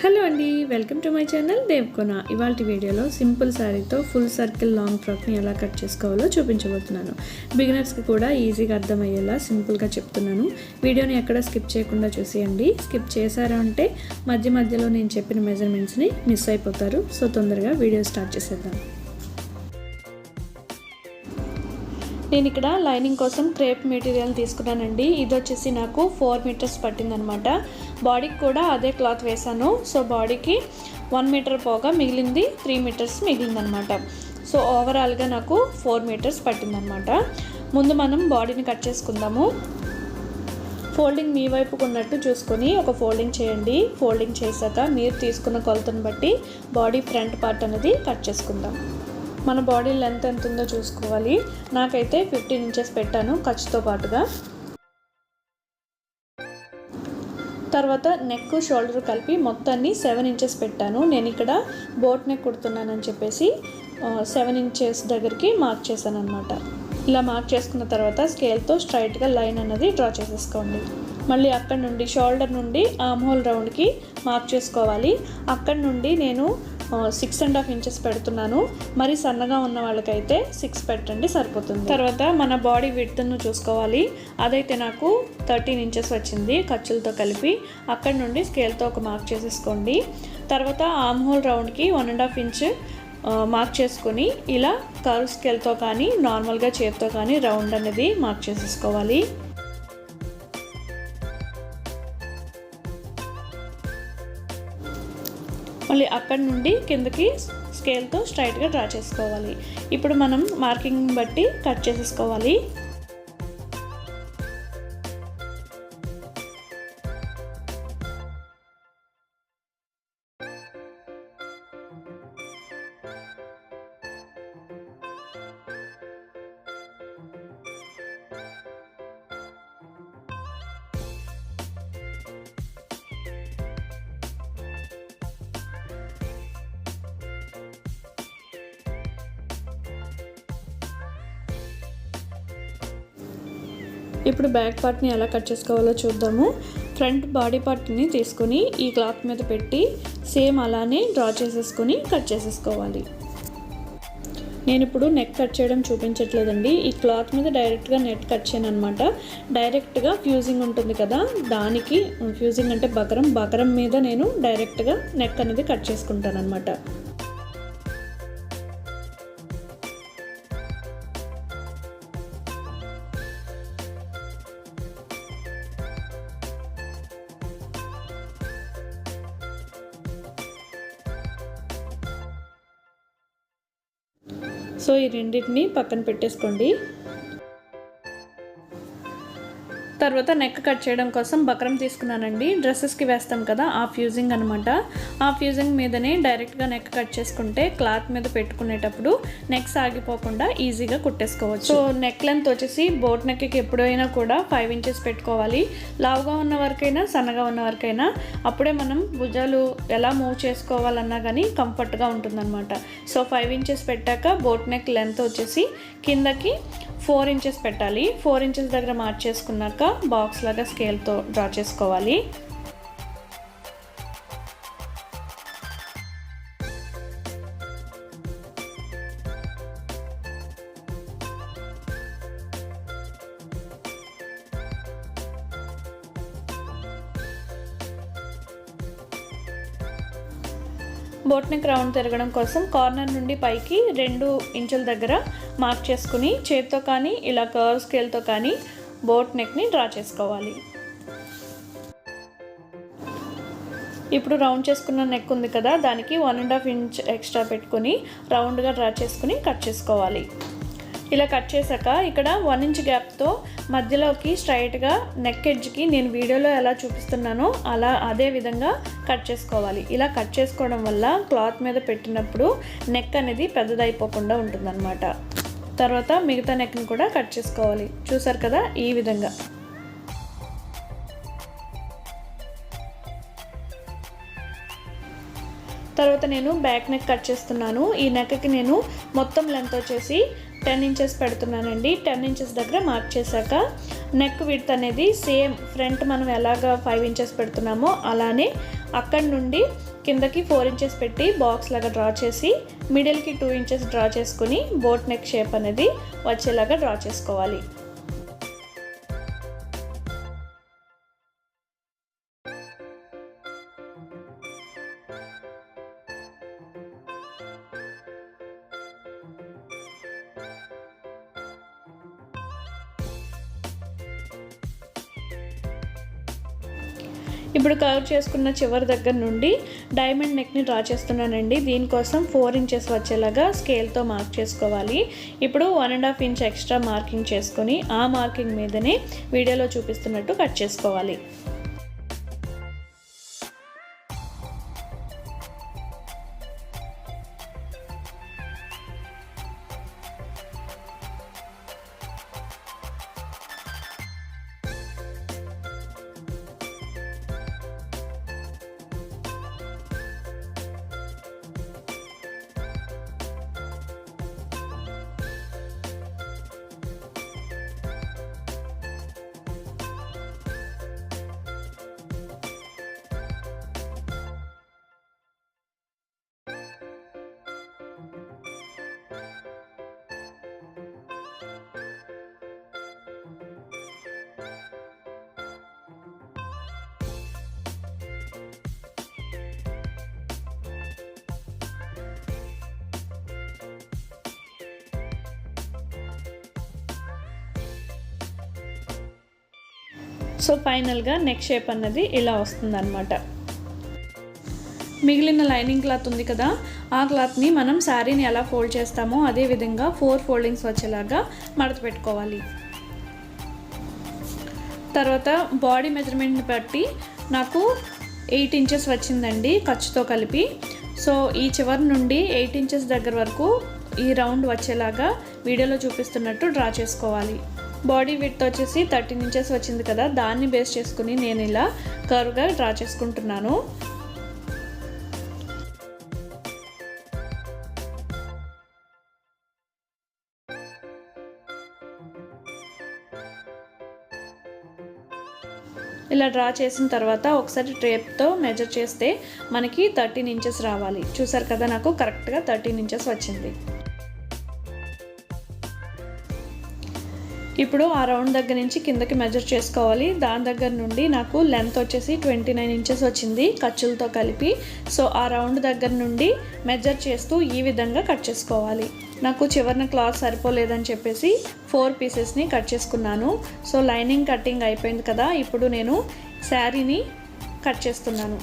Hello అండి welcome to my channel Devkona. ఇవాళ వీడియోలో సింపుల్ శారీతో ఫుల్ సర్కిల్ లాంగ్ ఫ్రాక్ని ఎలా కట్ చేసుకోవాలో చూపించబోతున్నాను. బిగినర్స్కి కూడా ఈజీగా అర్థమయ్యేలా సింపుల్గా చెప్తున్నాను. వీడియోని ఎక్కడ స్కిప్ చేయకుండా చూసేయండి. స్కిప్ చేశారా అంటే మధ్య మధ్యలో నేను చెప్పిన మెజర్మెంట్స్ని మిస్ అయిపోతారు. సో తొందరగా వీడియో స్టార్ట్ చేసేద్దాం. నేను ఇక్కడ లైనింగ్ కోసం క్రేప్ మెటీరియల్ తీసుకున్నానండి. ఇది వచ్చేసి నాకు ఫోర్ మీటర్స్ పట్టిందనమాట. బాడీకి కూడా అదే క్లాత్ వేసాను సో బాడీకి వన్ మీటర్ పోగా మిగిలింది త్రీ మీటర్స్ మిగిలిందనమాట. సో ఓవరాల్గా నాకు ఫోర్ మీటర్స్ పట్టిందనమాట. ముందు మనం బాడీని కట్ చేసుకుందాము. ఫోల్డింగ్ మీ వైపుకు ఉన్నట్టు చూసుకొని ఒక ఫోల్డింగ్ చేయండి. ఫోల్డింగ్ చేశాక మీరు తీసుకున్న కొలతను బట్టి బాడీ ఫ్రంట్ పార్ట్ అనేది కట్ చేసుకుందాం. మన బాడీ లెంత్ ఎంత ఉందో చూసుకోవాలి. నాకైతే ఫిఫ్టీన్ ఇంచెస్ పెట్టాను ఖర్చుతో పాటుగా. తర్వాత నెక్ షోల్డర్ కలిపి మొత్తాన్ని సెవెన్ ఇంచెస్ పెట్టాను. నేను ఇక్కడ బోట్ నెక్ కుడుతున్నానని చెప్పేసి సెవెన్ ఇంచెస్ దగ్గరికి మార్క్ చేశాను అనమాట ఇలా మార్క్ చేసుకున్న తర్వాత స్కేల్తో స్ట్రైట్గా లైన్ అనేది డ్రా చేసేసుకోండి. మళ్ళీ అక్కడ నుండి షోల్డర్ నుండి ఆమ్ హోల్ రౌండ్కి మార్క్ చేసుకోవాలి. అక్కడ నుండి నేను సిక్స్ అండ్ హాఫ్ ఇంచెస్ పెడుతున్నాను. మరి సన్నగా ఉన్న వాళ్ళకైతే సిక్స్ పెట్టండి సరిపోతుంది. తర్వాత మన బాడీ విడ్త్ను చూసుకోవాలి. అదైతే నాకు థర్టీన్ ఇంచెస్ వచ్చింది ఖర్చులతో కలిపి. అక్కడ నుండి స్కేల్తో ఒక మార్క్ చేసేసుకోండి. తర్వాత arm hole రౌండ్కి one and half inch mark చేసుకొని ఇలా కరు స్కేల్తో కానీ నార్మల్గా చేతితో కానీ రౌండ్ అనేది మార్క్ చేసేసుకోవాలి. మళ్ళీ అక్కడ నుండి కిందకి స్కేల్తో స్ట్రైట్గా డ్రా చేసుకోవాలి. ఇప్పుడు మనం మార్కింగ్ బట్టి కట్ చేసేసుకోవాలి. ఇప్పుడు బ్యాక్ పార్ట్ని ఎలా కట్ చేసుకోవాలో చూద్దాము. ఫ్రంట్ బాడీ పార్ట్ని తీసుకొని ఈ క్లాత్ మీద పెట్టి సేమ్ అలానే డ్రా చేసేసుకొని కట్ చేసేసుకోవాలి. నేను ఇప్పుడు నెక్ కట్ చేయడం చూపించట్లేదండి. ఈ క్లాత్ మీద డైరెక్ట్గా నెట్ కట్ చేయను అనమాట డైరెక్ట్గా ఫ్యూజింగ్ ఉంటుంది కదా దానికి ఫ్యూజింగ్ అంటే బకరం బకరం మీద నేను డైరెక్ట్గా నెక్ అనేది కట్ చేసుకుంటాను అనమాట సో ఈ రెండింటిని పక్కన పెట్టేసుకోండి. తర్వాత నెక్ కట్ చేయడం కోసం బక్రం తీసుకున్నానండి. డ్రెస్సెస్కి వేస్తాం కదా ఆ ఫ్యూజింగ్ అనమాట ఆ ఫ్యూజింగ్ మీదనే డైరెక్ట్గా నెక్ కట్ చేసుకుంటే క్లాత్ మీద పెట్టుకునేటప్పుడు నెక్ సాగిపోకుండా ఈజీగా కుట్టేసుకోవచ్చు. సో నెక్ లెంత్ వచ్చేసి బోట్ నెక్కి ఎప్పుడైనా కూడా ఫైవ్ ఇంచెస్ పెట్టుకోవాలి. లావుగా ఉన్న వరకైనా సన్నగా ఉన్న వరకైనా అప్పుడే మనం భుజాలు ఎలా మూవ్ చేసుకోవాలన్నా కానీ కంఫర్ట్గా ఉంటుందన్నమాట. సో ఫైవ్ ఇంచెస్ పెట్టాక బోట్ నెక్ లెంత్ వచ్చేసి కిందకి ఫోర్ ఇంచెస్ పెట్టాలి. ఫోర్ ఇంచెస్ దగ్గర మార్చేసుకున్నాక బాక్స్ లాగా స్కేల్తో డ్రా చేసుకోవాలి. బోట్ నెక్ రౌండ్ తిరగడం కోసం కార్నర్ నుండి పైకి రెండు ఇంచుల దగ్గర మార్క్ చేసుకుని చేత్తో కానీ ఇలా కర్వ్ స్కేల్తో కానీ బోట్ నెక్ని డ్రా చేసుకోవాలి. ఇప్పుడు రౌండ్ చేసుకున్న నెక్ ఉంది కదా దానికి one and half inch extra పెట్టుకొని రౌండ్గా డ్రా చేసుకుని కట్ చేసుకోవాలి. ఇలా కట్ చేశాక ఇక్కడ వన్ ఇంచ్ గ్యాప్తో మధ్యలోకి స్ట్రైట్గా నెక్ ఎడ్జ్కి నేను వీడియోలో ఎలా చూపిస్తున్నానో అలా అదే విధంగా కట్ చేసుకోవాలి. ఇలా కట్ చేసుకోవడం వల్ల క్లాత్ మీద పెట్టినప్పుడు నెక్ అనేది పెద్దదైపోకుండా ఉంటుందన్నమాట. తర్వాత మిగతా నెక్ని కూడా కట్ చేసుకోవాలి. చూసారు కదా ఈ విధంగా. తర్వాత నేను బ్యాక్ నెక్ కట్ చేస్తున్నాను. ఈ నెక్కి నేను మొత్తం లెంత్ వచ్చేసి టెన్ ఇంచెస్ పెడుతున్నానండి. టెన్ ఇంచెస్ దగ్గర మార్క్ చేశాక నెక్ విడ్త్ అనేది సేమ్ ఫ్రంట్ మనం ఎలాగ ఫైవ్ ఇంచెస్ పెడుతున్నామో అలానే అక్కడి నుండి కిందకి ఫోర్ ఇంచెస్ పెట్టి బాక్స్ లాగా డ్రా చేసి మిడిల్కి టూ ఇంచెస్ డ్రా చేసుకుని బోట్ నెక్ షేప్ అనేది వచ్చేలాగా డ్రా చేసుకోవాలి. ఇప్పుడు కవర్ చేసుకున్న చివరి దగ్గర నుండి డైమండ్ నెక్ని డ్రా చేస్తున్నానండి. దీనికోసం ఫోర్ ఇంచెస్ వచ్చేలాగా స్కేల్తో మార్క్ చేసుకోవాలి. ఇప్పుడు one and half inch extra marking చేసుకొని ఆ మార్కింగ్ మీదనే వీడియోలో చూపిస్తున్నట్టు కట్ చేసుకోవాలి. సో ఫైనల్గా నెక్ షేప్ అన్నది ఇలా వస్తుందన్నమాట. మిగిలిన లైనింగ్ క్లాత్ ఉంది కదా ఆ క్లాత్ని మనం శారీని ఎలా ఫోల్డ్ చేస్తామో అదే విధంగా ఫోర్ ఫోల్డింగ్స్ వచ్చేలాగా మడత పెట్టుకోవాలి. తర్వాత బాడీ మెజర్మెంట్ని బట్టి నాకు ఎయిట్ ఇంచెస్ వచ్చిందండి ఖర్చుతో కలిపి. సో ఈ చివరి నుండి ఎయిట్ ఇంచెస్ దగ్గర వరకు ఈ రౌండ్ వచ్చేలాగా వీడియోలో చూపిస్తున్నట్టు డ్రా చేసుకోవాలి. బాడీ విత్ వచ్చేసి థర్టీన్ ఇంచెస్ వచ్చింది కదా దాన్ని బేస్ చేసుకుని నేను ఇలా కర్వ్గా డ్రా చేసుకుంటున్నాను. ఇలా డ్రా చేసిన తర్వాత ఒకసారి ట్రేప్తో మెజర్ చేస్తే మనకి థర్టీన్ ఇంచెస్ రావాలి. చూసారు కదా నాకు కరెక్ట్గా థర్టీన్ ఇంచెస్ వచ్చింది. ఇప్పుడు ఆ రౌండ్ దగ్గర నుంచి కిందకి మెజర్ చేసుకోవాలి. దాని దగ్గర నుండి నాకు లెంత్ వచ్చేసి ట్వంటీ నైన్ ఇంచెస్ వచ్చింది ఖర్చులతో కలిపి. సో ఆ రౌండ్ దగ్గర నుండి మెజర్ చేస్తూ ఈ విధంగా కట్ చేసుకోవాలి. నాకు చివరిన క్లాత్ సరిపోలేదని చెప్పేసి ఫోర్ పీసెస్ని కట్ చేసుకున్నాను. సో లైనింగ్ కటింగ్ అయిపోయింది కదా ఇప్పుడు నేను శారీని కట్ చేస్తున్నాను.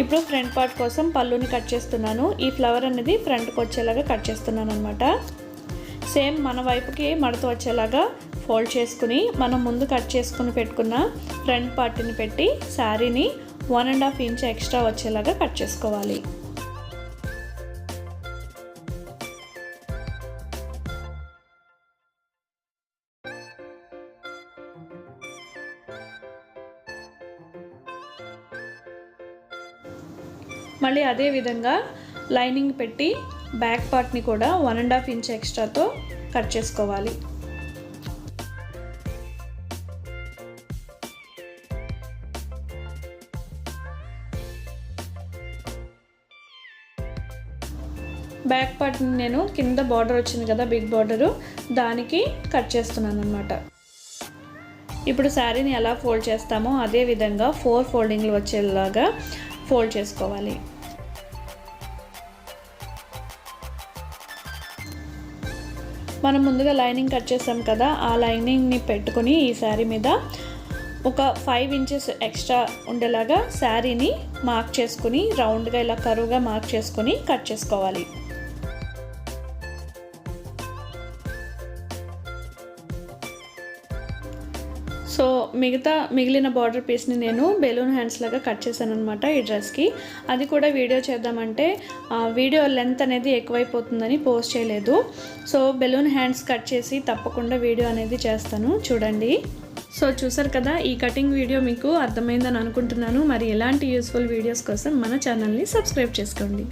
ఇప్పుడు ఫ్రంట్ పార్ట్ కోసం పళ్ళుని కట్ చేస్తున్నాను. ఈ ఫ్లవర్ అనేది ఫ్రంట్కి వచ్చేలాగా కట్ చేస్తున్నాను అనమాట సేమ్ మన వైపుకి మడత వచ్చేలాగా ఫోల్డ్ చేసుకుని మనం ముందు కట్ చేసుకుని పెట్టుకున్న ఫ్రంట్ పార్ట్ని పెట్టి శారీని one and half inch extra వచ్చేలాగా కట్ చేసుకోవాలి. మళ్ళీ అదే విధంగా లైనింగ్ పెట్టి బ్యాక్ పార్ట్ని కూడా వన్ అండ్ హాఫ్ ఇంచ్ ఎక్స్ట్రాతో కట్ చేసుకోవాలి. బ్యాక్ పార్ట్ని నేను కింద బార్డర్ వచ్చింది కదా బిగ్ బార్డరు దానికి కట్ చేస్తున్నాను అనమాట ఇప్పుడు శారీని ఎలా ఫోల్డ్ చేస్తామో అదే విధంగా ఫోర్ ఫోల్డింగ్లు వచ్చేలాగా ఫోల్డ్ చేసుకోవాలి. మనం ముందుగా లైనింగ్ కట్ చేసాం కదా ఆ లైనింగ్ని పెట్టుకుని ఈ శారీ మీద ఒక ఫైవ్ ఇంచెస్ ఎక్స్ట్రా ఉండేలాగా శారీని మార్క్ చేసుకుని రౌండ్గా ఇలా కరువుగా మార్క్ చేసుకొని కట్ చేసుకోవాలి. సో మిగతా మిగిలిన బార్డర్ పీస్ని నేను బెలూన్ హ్యాండ్స్ లాగా కట్ చేశాను అనమాట ఈ డ్రెస్కి. అది కూడా వీడియో చేద్దామంటే వీడియో లెంత్ అనేది ఎక్కువైపోతుందని పోస్ట్ చేయలేదు. సో బెలూన్ హ్యాండ్స్ కట్ చేసి తప్పకుండా వీడియో అనేది చేస్తాను. చూడండి. సో చూసారు కదా ఈ కటింగ్ వీడియో మీకు అర్థమైందని అనుకుంటున్నాను. మరి ఎలాంటి యూస్ఫుల్ వీడియోస్ కోసం మన ఛానల్ని సబ్స్క్రైబ్ చేసుకోండి.